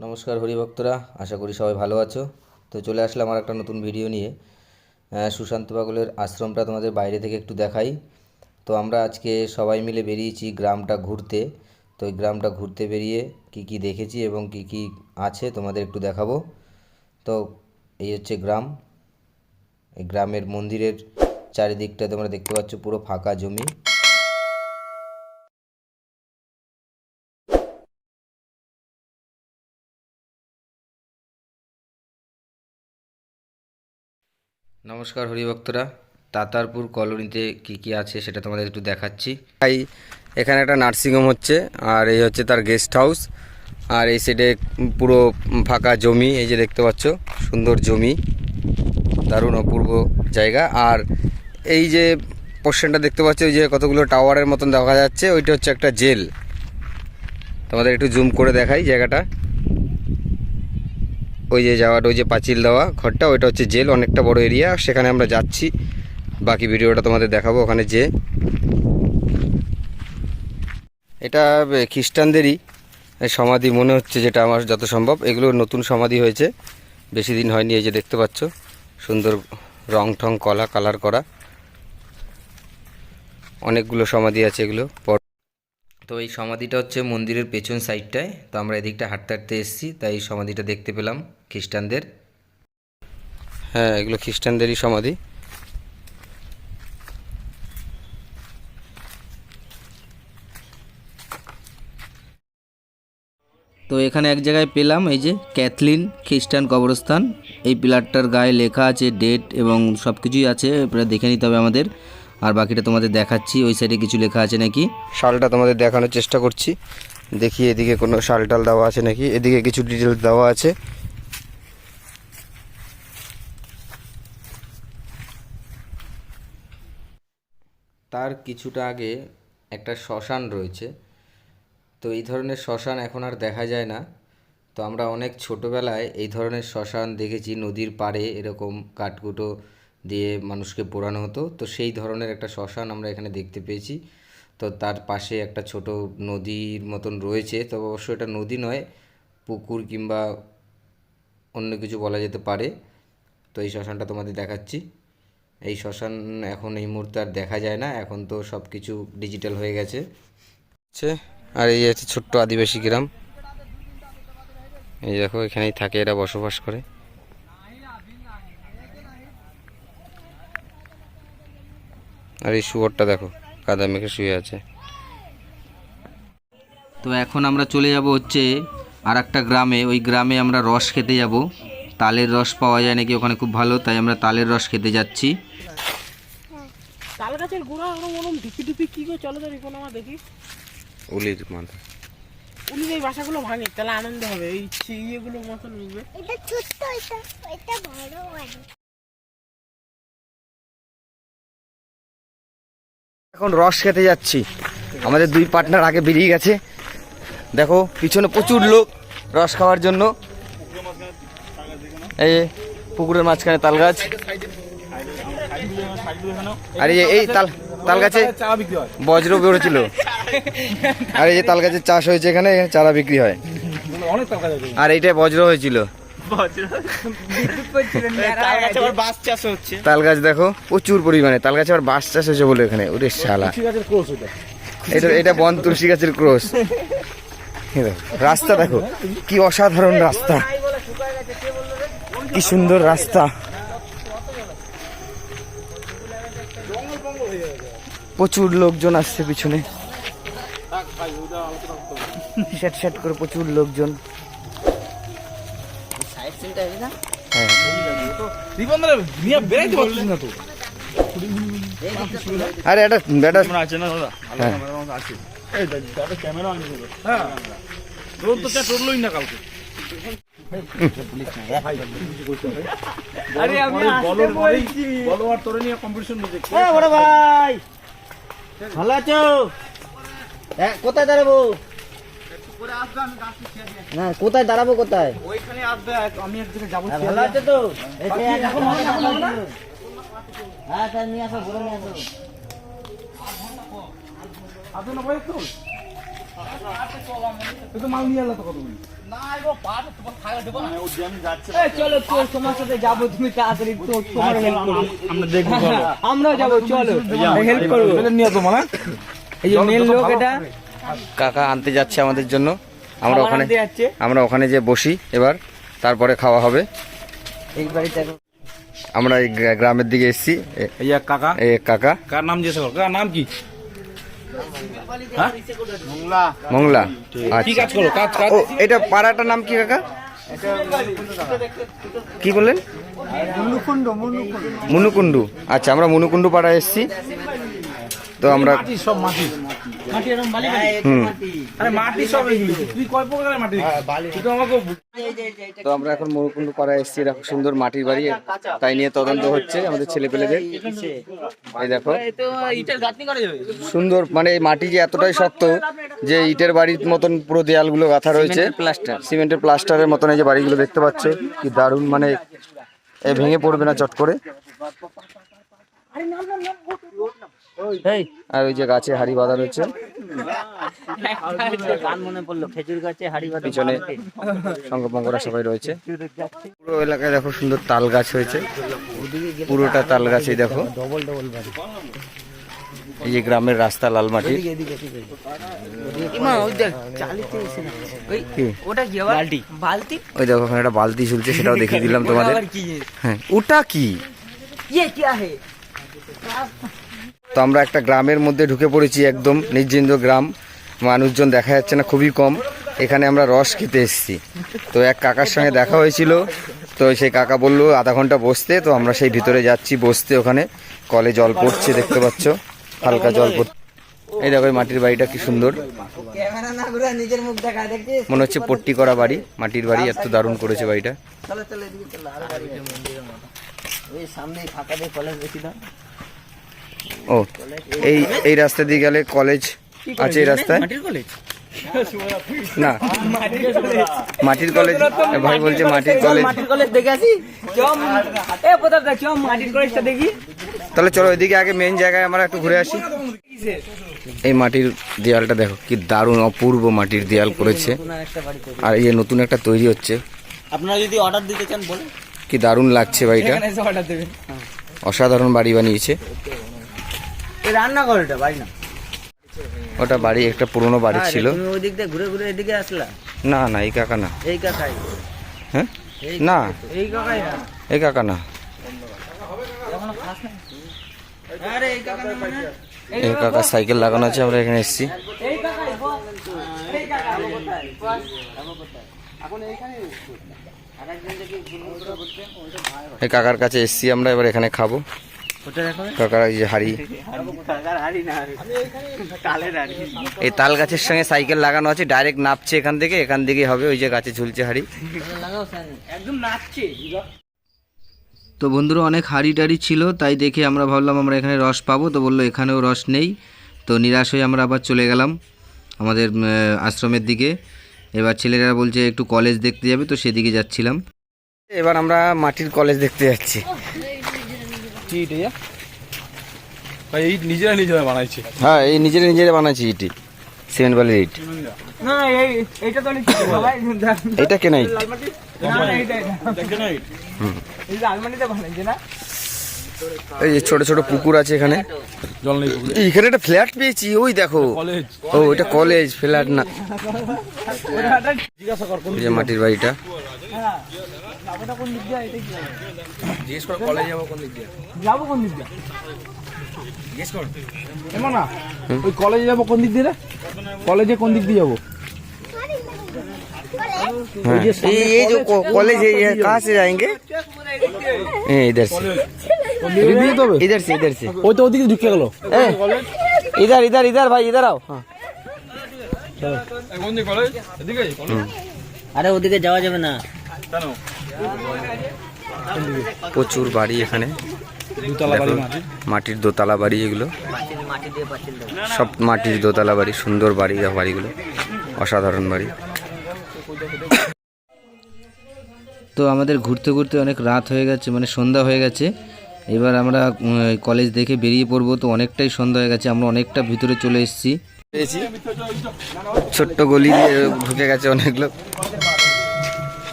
নমস্কার হরিভক্তরা, আশা করি সবাই ভালো আছো। তো চলে আসলাম আর একটা নতুন ভিডিও নিয়ে। সুশান্ত পাগলের আশ্রমটা তোমাদের বাইরে থেকে একটু দেখাই। তো আমরা আজকে সবাই মিলে বেরিয়েছি গ্রামটা ঘুরতে। তো এই গ্রামটা ঘুরতে বেরিয়ে কি কি দেখেছি এবং কি কি আছে তোমাদের একটু দেখাবো। তো এই হচ্ছে গ্রাম। এই গ্রামের মন্দিরের চারিদিকটা তোমরা দেখতে পাচ্ছ, পুরো ফাঁকা জমি। নমস্কার হরিভক্তরা। তাতারপুর কলোনিতে কি কি আছে সেটা তোমাদের একটু দেখাচ্ছি। তাই এখানে একটা নার্সিংহোম হচ্ছে, আর এই হচ্ছে তার গেস্ট হাউস। আর এই সাইডে পুরো ফাঁকা জমি, এই যে দেখতে পাচ্ছ, সুন্দর জমি। দারুণ অপূর্ব জায়গা। আর এই যে পোর্শনটা দেখতে পাচ্ছ ওই যে কতগুলো টাওয়ারের মতন দেখা যাচ্ছে, ওইটা হচ্ছে একটা জেল তোমাদের একটু জুম করে দেখাই জায়গাটা। ওই যে যাওয়াটা ওই যে পাঁচিল দেওয়া ঘরটা, ওইটা হচ্ছে জেল, অনেকটা বড় এরিয়া। সেখানে আমরা যাচ্ছি। বাকি ভিডিওটা তোমাদের দেখাবো ওখানে যে। এটা খ্রিস্টানদেরই সমাধি মনে হচ্ছে যেটা আমার যত সম্ভব এগুলো নতুন সমাধি হয়েছে। বেশি দিন হয়নি, এই যে দেখতে পাচ্ছ। সুন্দর রং ঠং কলা, কালার করা। অনেকগুলো সমাধি আছে এগুলো। তো এই সমাধিটা হচ্ছে মন্দিরের পেছন সাইডটায় তো আমরা এদিকটা হাঁটতে হাঁটতে এসেছি, তাই এই সমাধিটা দেখতে পেলাম খ্রিস্টানদের। হ্যাঁ এগুলো খ্রিস্টানদেরই সমাধি। তো এখানে এক জায়গায় পেলাম এই যে ক্যাথলিন খ্রিস্টান কবরস্থান। এই পিলারটার গায়ে লেখা আছে ডেট এবং সব কিছুই আছে এবারে দেখে নিতে হবে আমাদের। আর বাকিটা তোমাদের দেখাচ্ছি ওই সাইডে কিছু লেখা আছে নাকি? শালটা তোমাদের দেখানোর চেষ্টা করছি। দেখি এদিকে কোনো শাল টাল দেওয়া আছে নাকি? এদিকে কিছু ডিটেলস দেওয়া আছে। তার কিছুটা আগে একটা শ্মশান রয়েছে। তো এই ধরনের শ্মশান এখন আর দেখা যায় না। তো আমরা অনেক ছোটোবেলায় এই ধরনের শ্মশান দেখেছি নদীর পাড়ে এরকম কাঠকুটো দিয়ে মানুষকে পোড়ানো হতো। তো সেই ধরনের একটা শ্মশান আমরা এখানে দেখতে পেয়েছি। তো তার পাশে একটা ছোট নদীর মতন রয়েছে। তবে অবশ্য এটা নদী নয়, পুকুর কিংবা অন্য কিছু বলা যেতে পারে। তো এই শ্মশানটা তোমাদের দেখাচ্ছি। এই শ্মশান এখন এই মুহূর্তে আর দেখা যায় না। এখন তো সব কিছু ডিজিটাল হয়ে গেছে। আর এই আছে ছোট্ট আদিবাসী গ্রাম। এই দেখো, এখানেই থাকে এরা বসবাস করে। আর এই শুয়োরটা দেখো কাদা মেখে শুয়ে আছে। তো এখন আমরা চলে যাব হচ্ছে আর একটা গ্রামে। ওই গ্রামে আমরা রস খেতে যাব। তালের রস পাওয়া যায় নাকি ওখানে খুব ভালো তাই আমরা তালের রস খেতে যাচ্ছি। তাল গাছের গোড়া ওরম ওরম ঢিপি ঢিপি কি করে চলে তো রিপন আমার দেখি। উলির মাথা। উনি এই বাসাগুলো ভাঙে তাহলে আনন্দ হবে এই ইয়েগুলো মতন উঠবে। এটা ছোট্ট এটা এটা বড় এখন রস খেতে যাচ্ছি। আমাদের দুই পার্টনার আগে বেরিয়ে গেছে। দেখো, পিছনে প্রচুর লোক রস খাওয়ার জন্য। এই পুকুরের মাঝখানে তাল গাছ। আর এই তাল তাল গাছে বজ্র বেরোছিল আর এই যে তাল গাছের চাষ হয়েছে এখানে চারা বিক্রি হয়। আর এইটাই বজ্র হয়েছিল। তাল গাছে বাস দেখো, প্রচুর পরিমাণে। তাল গাছে আবার বাঁশ চাষ হয়েছে বলে এখানে। ওরে শালা। এটা এটা বন তুলসী গাছের ক্রোশ রাস্তা দেখো, কি অসাধারণ রাস্তা। কি সুন্দর রাস্তা। প্রচুর লোকজন আসছে পিছনে। শ্যাট শ্যাট করে প্রচুর লোকজন। হ্যাঁ রিপন দাদা নিয়ে বেরাইতে পারছিস না তো। আরে এটা এটা আছে না দাদা? হ্যাঁ। আছে। এই দাদা ক্যামেরা অন হ্যাঁ। রোদ তো চা টরলই না কালকে। আরে আমি আসতে বলছি। বলো তোরে নিয়ে কম্পিটিশন নিতে এ বড় ভাই। ভালো আছো? এ, কোথায় দাঁড়াবো? হ্যাঁ কোথায় দাঁড়াবো কোথায়? ওইখানে আসবে আমি একদিকে যাব হ্যাঁ, ভালো আছে তো? হ্যাঁ তাই নিয়ে আসো নিয়ে না ভাই তো আমরা আমরাও যাব চলো হেল্প করব নিয়ে তোমার এই যে মেন লোক এটা। কাকা আনতে যাচ্ছে আমাদের জন্য। আমরা ওখানে আমরা ওখানে যে বসি এবার তারপরে খাওয়া হবে। এই বাড়িতে আমরা এই গ্রামের দিকে এসেছি। এই এক কাকা। এই এক কাকা। কার নাম জিজ্ঞেস কার নাম কি? মংলা। কি আচ্ছা। কাজ করো কাজ কাজ? এটা পাড়াটার নাম কি কাকা? কি বললেন? মুনুকুন্ডু। আচ্ছা আমরা মুনুকুন্ডু পাড়ায় এসেছি। তো আমরা সব মাটি। মাটি এরকম বালি হুম। আরে মাটি সব তুই কয় প্রকারের মাটি? তুই তো আমাকে তো আমরা এখন মরুকুন্ডু পাড়ায় এসেছি দেখো সুন্দর মাটির বাড়ি। তাই নিয়ে তদন্ত হচ্ছে আমাদের ছেলে পেলেদের এই দেখো। তো ইটের গাঁথনি করা যাবে। সুন্দর মানে এই মাটি যে এতটাই শক্ত যে ইটের বাড়ির মতন পুরো দেয়ালগুলো গাঁথা রয়েছে। প্লাস্টার। সিমেন্টের প্লাস্টারের মতন এই যে বাড়িগুলো দেখতে পাচ্ছ কি দারুণ মানে এ ভেঙে পড়বে না চট করে। এই আর ওই যে গাছে হাড়ি বাঁধা রয়েছে। সবাই রয়েছে। এলাকায় দেখো সুন্দর তাল গাছ হয়েছে। পুরোটা দেখো। এই যে গ্রামের রাস্তা লাল ওই দেখো একটা বালতি ঝুলছে সেটাও দেখিয়ে দিলাম তোমাদের। হ্যাঁ ওটা কি? তো আমরা একটা গ্রামের মধ্যে ঢুকে পড়েছি একদম নির্জিন্দ গ্রাম। মানুষজন দেখা যাচ্ছে না, খুবই কম। এখানে আমরা রস খেতে এসেছি। তো এক কাকার সঙ্গে দেখা হয়েছিল। তো সেই কাকা বলল, আধা ঘণ্টা বসতে। তো আমরা সেই ভিতরে যাচ্ছি বসতে ওখানে। কলে জল পড়ছে, দেখতে পাচ্ছ। হালকা জল পড়ছে। এই দেখো মাটির বাড়িটা কি সুন্দর। মনে হচ্ছে পট্টি করা বাড়ি। মাটির বাড়ি এত দারুণ করেছে বাড়িটা। সামনে ফাঁকা দিয়ে কলেজ ও এই এই রাস্তা দিয়ে গেলে কলেজ আছে এই রাস্তায়? মাটির কলেজ না। মাটির কলেজ ভাই বলছে মাটির কলেজ মাটির কলেজ দেখে আসি? চম এ প্রতাপ দা চম মাটির কলেজটা দেখি। তাহলে চলো ওইদিকে আগে মেন জায়গায় আমরা একটু ঘুরে আসি। এই মাটির দেয়ালটা দেখো কি দারুণ অপূর্ব মাটির দেয়াল করেছে। আর এই যে নতুন একটা তৈরি হচ্ছে। আপনারা যদি অর্ডার দিতে চান বলুন। কি দারুণ লাগছে বাড়িটা অসাধারণ বাড়ি বানিয়েছে। রান্না করে এটা বাড়ি না। ওটা বাড়ি একটা পুরনো বাড়ি ছিল। তুমি ওই দিক দিয়ে ঘুরে ঘুরে এদিকে আসলা? না না এই কাকা না। এই কাকাই? হ্যাঁ? না। এই কাকাই না? এই কাকা না। এখনও খাস নাই আরে এই কাকা মানে? সাইকেল লাগানো আছে আমরা এখানে এসেছি। এই কাকার কাছে এসেছি আমরা এবার এখানে খাব। ওটা এই তাল গাছের সঙ্গে সাইকেল লাগানো আছে, ডাইরেক্ট নাপছে এখান থেকে, এখান থেকেই হবে ওই যে গাছে ঝুলছে হাড়ি। তো বন্ধুরা, অনেক হাড়ি টাড়ি ছিল, তাই দেখে আমরা ভাবলাম আমরা এখানে রস পাবো, তো বলল এখানেও রস নেই। তো নিরাশ হয়ে আমরা আবার চলে গেলাম আমাদের আশ্রমের দিকে। এবার ছেলেরা বলছে একটু কলেজ দেখতে যাবে, তো সেদিকে যাচ্ছিলাম। এবার আমরা মাটির কলেজ দেখতে যাচ্ছি। ভাই এই নিজেরা নিজেরা বানাইছে। হ্যাঁ এই নিজেরা নিজেরা বানাচ্ছি ইটি সিমেন্ট বালির ইট। না এই এইটা তো অনেক কিছু ভাই এটা কেন ইট না এটা। এই বানাইছে না? এই যে ছোট ছোট পুকুর আছে এখানে জল নেই পুকুরে। এখানে একটা ফ্ল্যাট পেয়েছি ওই দেখো কলেজ ও এটা কলেজ ফ্ল্যাট না ওটা জিজ্ঞাসা কর কোন এই যে মাটির বাড়িটা হ্যাঁ যাবোটা কোন দিক দিয়ে এটা কি জিজ্ঞেস কর কলেজ যাবো কোন দিক দিয়ে যাবো কোন দিক দিয়ে জিজ্ঞেস কর এমন না ওই কলেজে যাবো কোন দিক দিয়ে রে কলেজে কোন দিক দিয়ে যাবো हाँ ये ये जो को- कॉलेज है ये कहाँ से जाएंगे ये इधर से এদিক দিয়ে যেতে হবে इधर से इधर से ওই তো ওদিকে ঢুকে গেল ए, इधर इधर इधर भाई इधर आओ हाँ কোন দিকে কলেজ এদিকে আরে ওদিকে যাওয়া যাবে না কেন প্রচুর বাড়ি এখানে দুতলা বাড়ি দেখো, মাটি মাটির দোতলা বাড়ি এগুলো পাঁচিল মাটি দিয়ে পাঁচিল দেবো সব মাটির দোতলা বাড়ি সুন্দর বাড়ি দেখো বাড়িগুলো অসাধারণ বাড়ি তো আমাদের ঘুরতে ঘুরতে অনেক রাত হয়ে গেছে মানে সন্ধ্যা হয়ে গেছে এবার আমরা কলেজ দেখে বেরিয়ে পড়ব তো অনেকটাই সন্ধ্যা হয়ে গেছে আমরা অনেকটা ভিতরে চলে এসেছি পেয়েছি ছোট্ট গলি দিয়ে ঢুকে গেছে অনেক লোক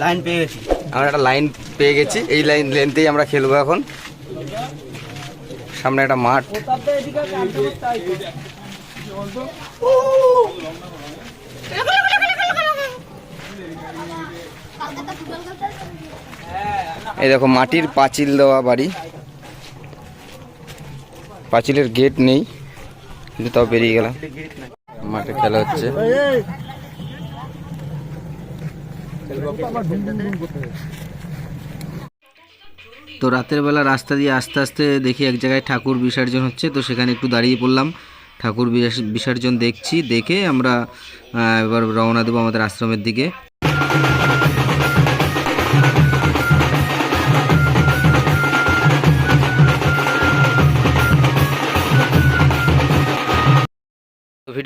লাইন পেয়ে গেছি আমরা একটা লাইন পেয়ে গেছি এই লাইন লেনতেই আমরা খেলব এখন সামনে একটা মাঠ এই দেখো মাটির পাঁচিল দেওয়া বাড়ি। পাঁচিলের গেট নেই, কিন্তু তাও বেরিয়ে গেলাম। মাঠে খেলা হচ্ছে। তো রাতের বেলা রাস্তা দিয়ে আস্তে আস্তে দেখি এক জায়গায় ঠাকুর বিসর্জন হচ্ছে, তো সেখানে একটু দাঁড়িয়ে পড়লাম। ঠাকুর বিস- বিসর্জন দেখছি, দেখে আমরা এবার রওনা দেবো আমাদের আশ্রমের দিকে।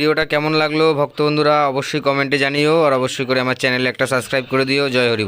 ভিডিওটা কেমন লাগল ভক্তবন্ধুরা, অবশ্যই কমেন্টে জানিও, আর অবশ্যই করে আমার চ্যানেলে একটা সাবস্ক্রাইব করে দিও। জয় হরি